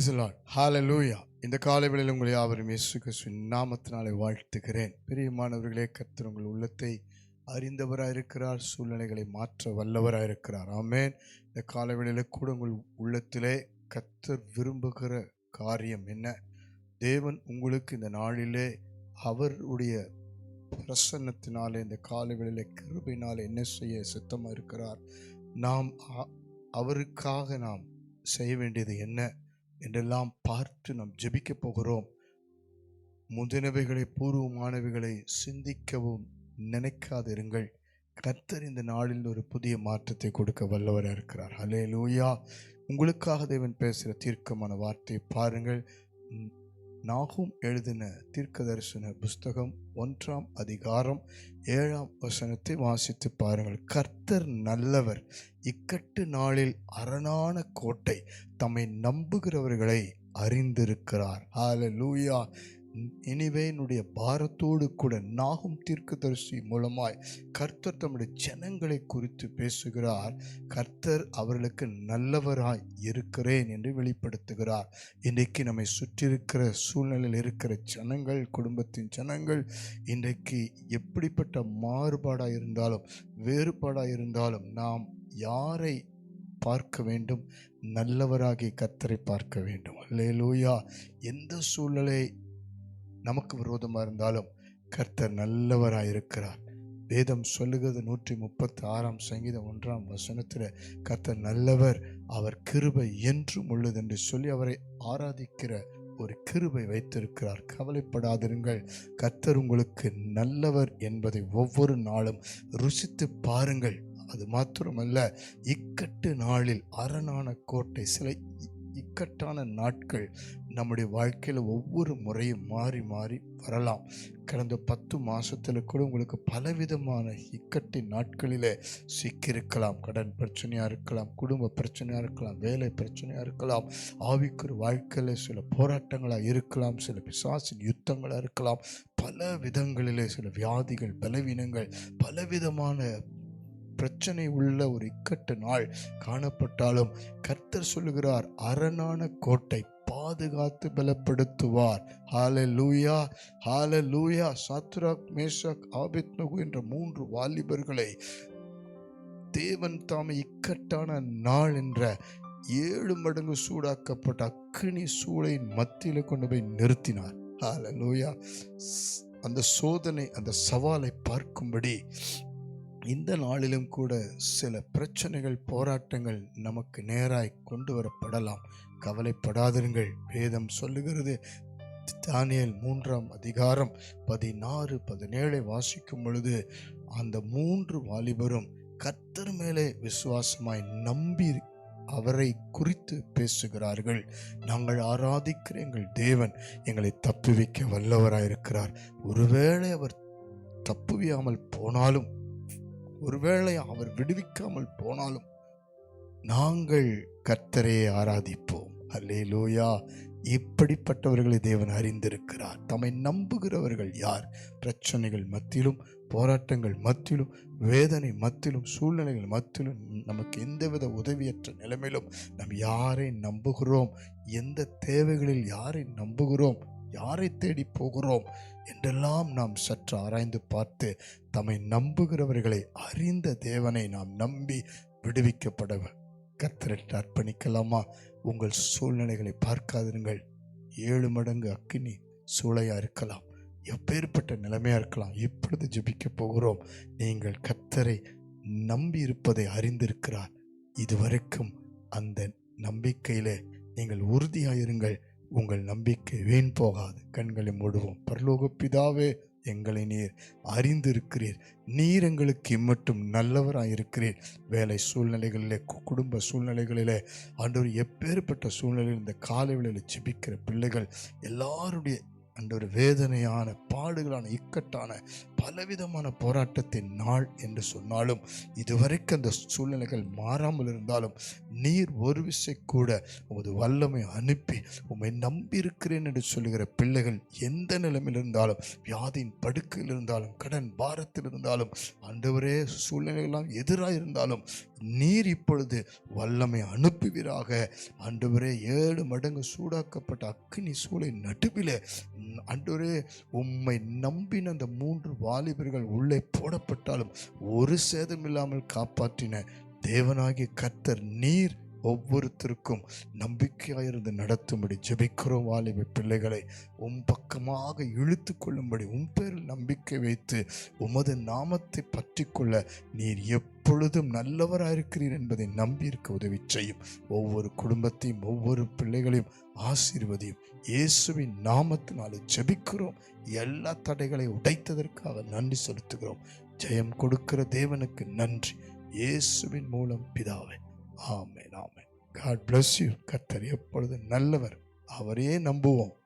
Praise the Lord. இந்த காலைவெளியில் உங்களை யாவரும் இயேசு கிறிஸ்துவின் நாமத்தினாலே வாழ்த்துகிறேன். பிரியமானவர்களே கர்த்தர் உங்கள் உள்ளத்தை அறிந்தவராக இருக்கிறார் சூழ்நிலைகளை மாற்ற வல்லவராயிருக்கிறார் ஆமேன். இந்த காலைவெளியில் கூட உங்கள் உள்ளத்திலே கர்த்தர் விரும்புகிற காரியம் என்ன? தேவன் உங்களுக்கு இந்த நாளிலே அவருடைய பிரசன்னத்தினாலே இந்த காலைவெளியில் கிருபினாலே என்ன செய்ய சித்தமாக இருக்கிறார்? நாம் அவருக்காக நாம் செய்ய வேண்டியது என்ன? என்றெல்லாம் பார்த்து நாம் ஜெபிக்க போகிறோம். முதினவைகளை பூர்வமானவைகளை சிந்திக்கவும் நினைக்காதிருங்கள். கர்த்தர் இந்த நாளில் ஒரு புதிய மாற்றத்தை கொடுக்க வல்லவராக இருக்கிறார். ஹலே லூயா உங்களுக்காக தேவன் பேசுகிற தீர்க்கமான வார்த்தையை பாருங்கள். நாகும் எழுதின தீர்க்கதரிசன புஸ்தகம் ஒன்றாம் அதிகாரம் ஏழாம் வசனத்தை வாசித்து பாருங்கள். கர்த்தர் நல்லவர் இக்கட்டு நாளில் அரணான கோட்டை தம்மை நம்புகிறவர்களை அறிந்திருக்கிறார். ஹalleluya இனிவே என்னுடைய பாரத்தோடு கூட நாகும் தீர்க்கதரிசி மூலமாய் கர்த்தர் தம்முடைய ஜனங்களை குறித்து பேசுகிறார். கர்த்தர் அவர்களுக்கு நல்லவராய் இருக்கிறேன் என்று வெளிப்படுத்துகிறார். இன்றைக்கு நம்மை சுற்றியிருக்கிற சூழ்நிலையில் இருக்கிற ஜனங்கள் குடும்பத்தின் ஜனங்கள் இன்றைக்கு எப்படிப்பட்ட மாறுபாடாக இருந்தாலும் வேறுபாடாக இருந்தாலும் நாம் யாரை பார்க்க வேண்டும்? நல்லவராகி கர்த்தரை பார்க்க வேண்டும். அல்லேலூயா. எந்த சூழ்நிலை நமக்கு விரோதமாக இருந்தாலும் கர்த்தர் நல்லவராக இருக்கிறார். வேதம் சொல்லுகிறது நூற்றி முப்பத்தி ஆறாம் சங்கீதம் ஒன்றாம் வசனத்தில் கர்த்தர் நல்லவர் அவர் கிருபை என்றும் உள்ளது என்று சொல்லி அவரை ஆராதிக்கிற ஒரு கிருபை வைத்திருக்கிறார். கவலைப்படாதிருங்கள். கர்த்தர் உங்களுக்கு நல்லவர் என்பதை ஒவ்வொரு நாளும் ருசித்து பாருங்கள். அது மாத்திரமல்ல இக்கட்டு நாளில் அரணான கோட்டை சிலை இக்கட்டான நாட்கள் நம்முடைய வாழ்க்கையில் ஒவ்வொரு முறையும் மாறி மாறி வரலாம். கடந்த பத்து மாதத்தில் கூட உங்களுக்கு பலவிதமான இக்கட்டின் நாட்களில் சிக்கியிருக்கலாம். கடன் பிரச்சனையாக இருக்கலாம் குடும்ப பிரச்சனையாக இருக்கலாம் வேலை பிரச்சனையாக இருக்கலாம் ஆவிக்குரிய வாழ்க்கையில் சில போராட்டங்களாக இருக்கலாம் சில பிசாசின் யுத்தங்களாக இருக்கலாம். பல விதங்களிலே சில வியாதிகள் பலவீனங்கள் பலவிதமான பிரச்சனை உள்ள ஒரு இக்கட்டு நாள் காணப்பட்டாலும் கர்த்தர் சொல்லுகிறார் அரணான கோட்டை பாதுகாத்து பலப்படுத்துவார். ஹால லூயா ஹால லூயா சாத்ராக் மேஷாக் ஆபித்னகு என்ற மூன்று வாலிபர்களை தேவன் தாமே இக்கட்டான நாள் என்ற ஏழு மடங்கு சூடாக்கப்பட்ட அக்கினி சூளையின் மத்தியில் கொண்டு போய் நிறுத்தினார். ஹால லூயா அந்த சோதனை அந்த சவாலை பார்க்கும்படி இந்த நாளிலும் கூட சில பிரச்சனைகள் போராட்டங்கள் நமக்கு நேராய் கொண்டு வரப்படலாம். கவலைப்படாதிருங்கள். வேதம் சொல்லுகிறது தானியல் மூன்றாம் அதிகாரம் பதினாறு பதினேழை வாசிக்கும் பொழுது அந்த மூன்று வாலிபரும் கர்த்தர் மேலே விசுவாசமாய் நம்பி அவரை குறித்து பேசுகிறார்கள். நாங்கள் ஆராதிக்கிற எங்கள் தேவன் எங்களை தப்புவிக்க வல்லவராயிருக்கிறார். ஒருவேளை அவர் தப்புவியாமல் போனாலும் ஒருவேளை அவர் விடுவிக்காமல் போனாலும் நாங்கள் கர்த்தரே ஆராதிப்போம். அல்லே லோயா இப்படிப்பட்டவர்களை தேவன் அறிந்திருக்கிறார். தம்மை நம்புகிறவர்கள் யார்? பிரச்சனைகள் மத்தியிலும் போராட்டங்கள் மத்தியிலும் வேதனை மத்தியிலும் சூழ்நிலைகள் மத்தியிலும் நமக்கு எந்தவித உதவியற்ற நிலைமையிலும் நாம் யாரை நம்புகிறோம்? எந்த தேவைகளில் யாரை நம்புகிறோம்? யாரை தேடி போகிறோம் என்றெல்லாம் நாம் சற்று ஆராய்ந்து பார்த்து தம்மை நம்புகிறவர்களை அறிந்த தேவனை நாம் நம்பி விடுவிக்கப்பட கத்திரட்டு அர்ப்பணிக்கலாமா? உங்கள் சூழ்நிலைகளை பார்க்காதிருங்கள். ஏழு மடங்கு அக்கினி சூளையாக இருக்கலாம். எப்பேற்பட்ட நிலைமையாக இருக்கலாம். இப்பொழுது ஜெபிக்க போகிறோம். நீங்கள் கத்தரை நம்பி இருப்பதை அறிந்திருக்கிறார். இதுவரைக்கும் அந்த நம்பிக்கையிலே நீங்கள் உறுதியாயிருங்கள். உங்கள் நம்பிக்கை வீண் போகாது. கண்களை மூடுவோம். பரலோக பிதாவே எங்களை நீர் அறிந்திருக்கிறீர். நீர் எங்களுக்கு இம்மட்டும் நல்லவராயிருக்கிறீர் வேலை சூழ்நிலைகளிலே குடும்ப சூழ்நிலைகளிலே ஆண்டவர் எப்பேற்பட்ட சூழ்நிலையில் இந்த காலை வேளையில் ஜிபிக்கிற பிள்ளைகள் எல்லாருடைய அந்த ஒரு வேதனையான பாடுகளான இக்கட்டான பலவிதமான போராட்டத்தின் நாள் என்று சொன்னாலும் இதுவரைக்கும் அந்த சூழ்நிலைகள் மாறாமல் இருந்தாலும் நீர் ஒரு விசை கூட உமது வல்லமை அனுப்பி உம்மை நம்பியிருக்கிறேன் என்று சொல்லுகிற பிள்ளைகள் எந்த நிலைமையில் இருந்தாலும் வியாதியின் படுக்கையில் இருந்தாலும் கடன் பாரத்தில் இருந்தாலும் ஆண்டவரே சூழ்நிலைகள்லாம் எதிராக இருந்தாலும் நீர் இப்பொழுது வல்லமை அனுப்புவீராக. ஆண்டவரே ஏழு மடங்கு சூடாக்கப்பட்ட அக்னி சூளை நடுவிலே ஆண்டவரே உம்மை நம்பின அந்த மூன்று வாலிபர்கள் உள்ளே போடப்பட்டாலும் ஒரு சேதமில்லாமல் காப்பாற்றின தேவனாகிய கர்த்தர் நீர் ஒவ்வொருத்தருக்கும் நம்பிக்கையாயிருந்து நடத்தும்படி ஜெபிக்கிறோம் வாலிப பிள்ளைகளை. உம் பக்கமாக இழுத்து கொள்ளும்படி உன் பேரில் நம்பிக்கை வைத்து உமது நாமத்தை பற்றி கொள்ள நீர் எப்பொழுதும் நல்லவராயிருக்கிறீர் என்பதை நம்பியிருக்க உதவி செய்யும். ஒவ்வொரு குடும்பத்தையும் ஒவ்வொரு பிள்ளைகளையும் ஆசீர்வதியும். இயேசுவின் நாமத்தினாலே ஜெபிக்கிறோம். எல்லா தடைகளை உடைத்ததற்காக நன்றி செலுத்துகிறோம். ஜெயம் கொடுக்கிற தேவனுக்கு நன்றி. இயேசுவின் மூலம் பிதாவே. Amen amen. God bless you கத்தர் எப்பொழுது நல்லவர். அவரையே நம்புவோம்.